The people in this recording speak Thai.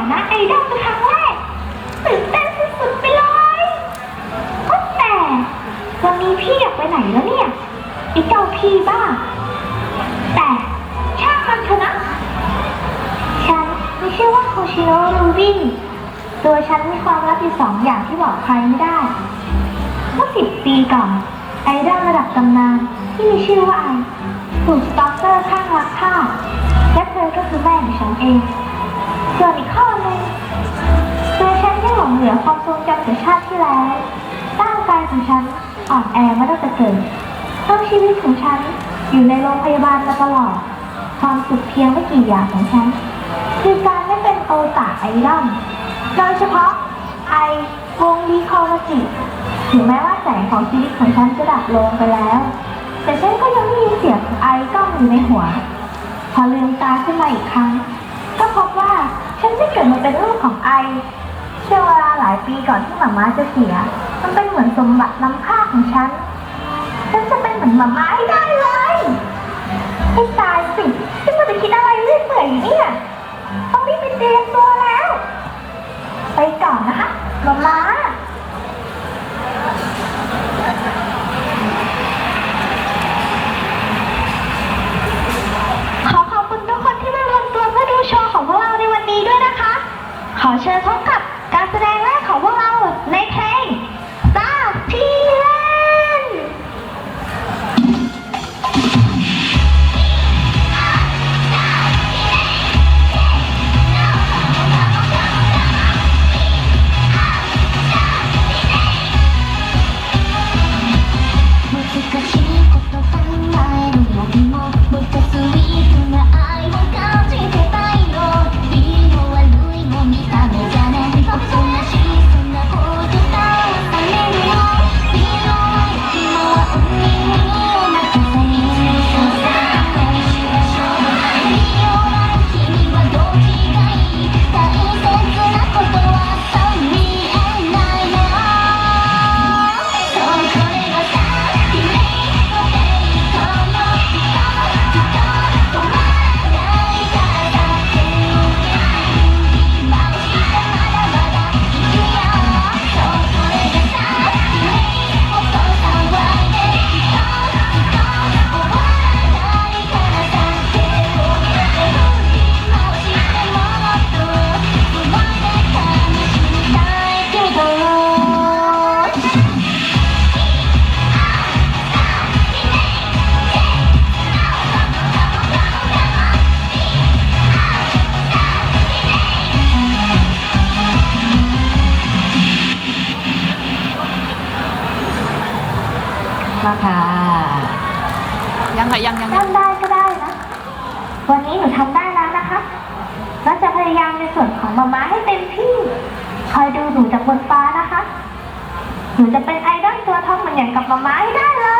านะไอดอลครั้งแรกตื่นเต้นสุดๆไปเลยก็แต่วันนี้พี่อยากไปไหนแล้วเนี่ยไอเจ้าพี่บ้า แต่ช่างมันเถอะนะ ฉันไม่ชื่อว่าโคชิโร่ลูบี้ตัวฉันมีความลับอยู่สองอย่างที่บอกใครไม่ได้เมื่อสิบปีก่อนไอดอลระดับตำนานที่มีชื่อว่าไอถูกสตอกเกอร์ข้างรักฆ่าและเธอก็คือแม่ของฉันเอง ทรงจำจากชาติที่แล้วร่างกายของฉันอ่อนแอมาตั้งแต่เกิดทั้งชีวิตของฉันอยู่ในโรงพยาบาลมาตลอด ความสุขเพียงไม่กี่อย่างของฉัน คือการได้เป็นโอตาไอดอลโดยเฉพาะไอวงดีคอร์จิถึงแม้ว่าแสงของชีวิตของฉันจะดับลงไปแล้ว แต่ฉันก็ยังได้ยินเสียงของไอก้องอยู่ในหัว พอลืมตาขึ้นมาอีกครั้ง ก็พบว่าฉันได้เกิดมาเป็นลูกของไอ ช่วงเวลาหลายปีก่อนที่หมาม้าจะเสีย มันเป็นเหมือนสมบัติล้ำค่าของฉัน ฉันจะเป็นเหมือนหมาม้าให้ได้เลยให้ตายสิฉันจะไปคิดอะไรเรื่อยเปื่อยเนี่ยต้องรีบไปเตรียมตัวแล้ว ไปก่อนนะคะหมาม้าขอขอบคุณทุกคนที่มารวมตัวเพื่อดูโชว์ของพวกเราในวันนี้ด้วยนะคะ ขอเชิญพบกับ แสดง มาค่ะ ยังค่ะยังยังยังทำได้ก็ได้นะ วันนี้หนูทำได้แล้วนะคะแล้วจะพยายามในส่วนของมาม้าให้เต็มที่ คอยดูหนูจากบนฟ้านะคะ หนูจะเป็นไอดอลตัวท็อปเหมือนอย่างกับมาม้าให้ได้เลย